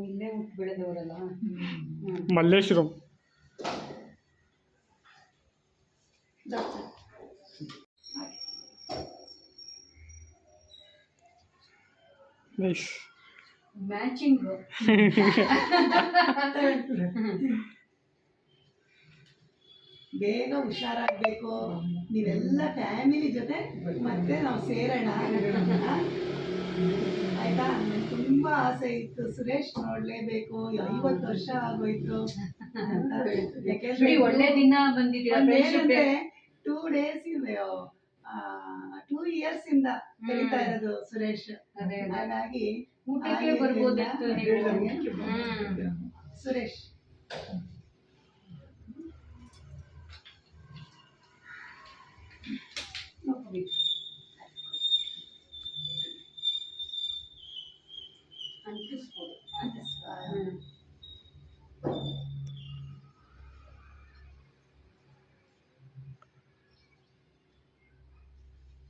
ಇಲ್ಲೇ ಬೆಳೆದವರಲ್ಲ. ಮಲ್ಲೇಶ್ವರಂ. ಮ್ಯಾಚಿಂಗ್ ಬೇಗ ಹುಷಾರಾಗಬೇಕು. ನೀವೆಲ್ಲ ಫ್ಯಾಮಿಲಿ ಜೊತೆ ಮತ್ತೆ ನಾವು ಸೇರೋಣ? ಆಯ್ತಾ? ತುಂಬಾ ಆಸೆ ಇತ್ತು. ಸುರೇಶ್ ನೋಡ್ಲೇಬೇಕು ಐವತ್ತು ವರ್ಷ ಆಗೋಯ್ತು. ಯಾಕೆಂದ್ರೆ ಒಳ್ಳೆ ದಿನ ಬಂದಿದ್ದೀರಾ ಟೂ ಡೇಸ್ ಟೂ ಇಯರ್ಸ್ ಇಂದ ಕಲಿತಾ ಇರೋದು ಸುರೇಶ್. ಹಾಗಾಗಿ ಊಟಕ್ಕೆ ಬರ್ಬೋದಿತ್ತು. ಸುರೇಶ್.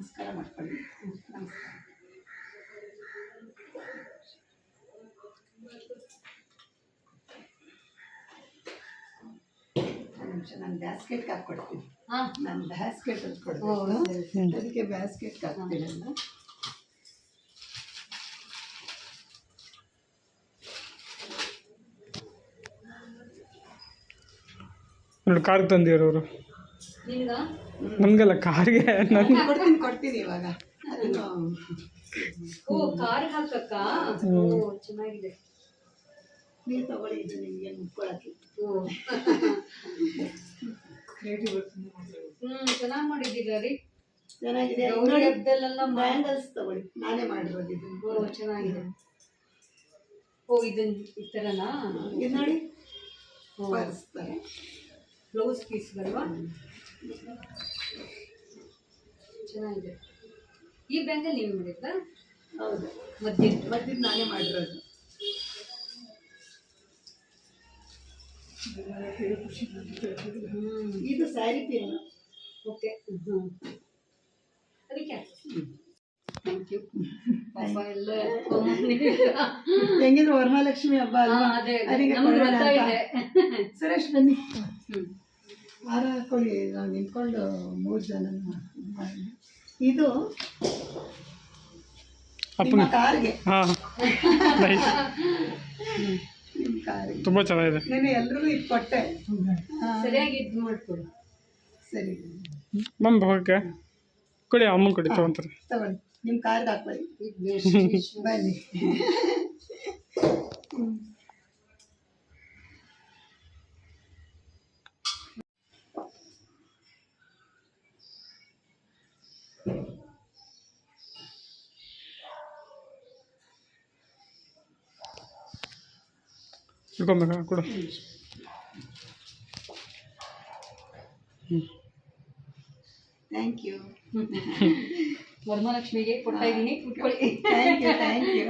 ನಮಸ್ಕಾರ ಮಾಡ್ಕೊಳ್ಳಿ ನಮಸ್ಕಾರ ನಿಮಿಷ ನಾನು ಬ್ಯಾಸ್ಕೆಟ್ಗೆ ಹಾಕ್ಕೊಡ್ತೀನಿ ನಾನು ಬ್ಯಾಸ್ಕೆಟ್ ಸರಿ, ಸರಿ. ಅದಕ್ಕೆ ಬ್ಯಾಸ್ಕೆಟ್ಗೆ ಹಾಕ್ತೀನಿ ನಾನು ನೋಡಿ ಕಾರ್ಗೆ ತಂದಿರೋರು ನಿನ್ಗ ನಮಗೆಲ್ಲ ಕಾರ್ಗೆ ನನ್ ಕೊಡ್ತೀನಿ ಕೊಡ್ತೀನಿ ಇವಾಗ. ಓ ಕಾರ್ ಹಾಕಕ್ಕ? ಓ ಚೆನ್ನಾಗಿದೆ. ನೀವು ತಗೊಳ್ಳಿ ಇದು ನಿಮಗೆ ಮುಟ್ಕೊಳಕ್ಕೆ ಓ. ಹ್ಮ್ ಚೆನ್ನಾಗ್ ಮಾಡಿದ್ದೀರಾ ರೀ ಚೆನ್ನಾಗಿದೆ. ಗೌರಿ ಹಬ್ಬದಲ್ಲೆಲ್ಲ ಬ್ಯಾಂಗಲ್ಸ್ ತಗೊಳ್ಳಿ. ನಾನೇ ಮಾಡಿರೋದು ಇದು. ಓ ಚೆನ್ನಾಗಿದೆ. ಓ ಇದನ್ ಈ ಥರನಾ ಇದು ನೋಡಿ. ಬ್ಲೌಸ್ ಪೀಸ್ಗಲ್ವಾ ಚೆನ್ನಾಗಿದೆ. ಈ ಬ್ಯಾಂಗಲ್ ನೀವು ಮಾಡಿದ್ರಾ ಹೌದು. ಮತ್ತಿದ್ದು ನಾನೇ ಮಾಡಿರೋದು. ಇದು ಸ್ಯಾರಿ ಪಿನ್ ಓಕೆ. ಅದಕ್ಕೆ? ಥ್ಯಾಂಕ್ ಯು ಪಾಪ ಎಲ್ಲ ಹೆಂಗಿದ್ರು ವರಮಹಾಲಕ್ಷ್ಮಿ ಹಬ್ಬ ಅಲ್ವಾ? ಅದೇ ನಮ್ಗೆ ಸುರೇಶ್ ಬನ್ನಿ. ಹ್ಮ್. ಹಾರ ಹಾಕೊಳ್ಳಿ ನಾವು ನಿಂತ್ಕೊಂಡು ಮೂರು ಜನ ಇದು ನಿಮ್ಮ ಅಪ್ಪನ ಕಾರ್ಗೆ ನಿಮ್ಮ ಕಾರ್ಗೆ. ತುಂಬ ಚೆನ್ನಾಗಿದೆ. ನಾನು ಎಲ್ರಿಗೂ ಇದು ಕೊಟ್ಟೆ. ಸರಿಯಾಗಿ ಇದು ಮಾಡ್ಕೊಡು. ಸರಿ. ಮಮ್ಮ ಹೋಗಕ್ಕೆ. ಕೊಡಿ ಅಮ್ಮ ಕೊಡಿ ತಗೊಂತಾರೆ. ತಗೊಳ್ಳಿ ನಿಮ್ಮ ಕಾರ್ಗೆ ಹಾಕೊಳ್ಳಿ ಬನ್ನಿ. ಇಟ್ಕೊಬೇಕಾ ಕೊಡು ಥ್ಯಾಂಕ್ ಯು ವರಮಹಾಲಕ್ಷ್ಮಿಗೆ ಕೊಡ್ತಾ ಇದ್ದೀನಿ ಕುಟ್ಕೊಳ್ಳಿ ಥ್ಯಾಂಕ್ ಯು ಥ್ಯಾಂಕ್ ಯು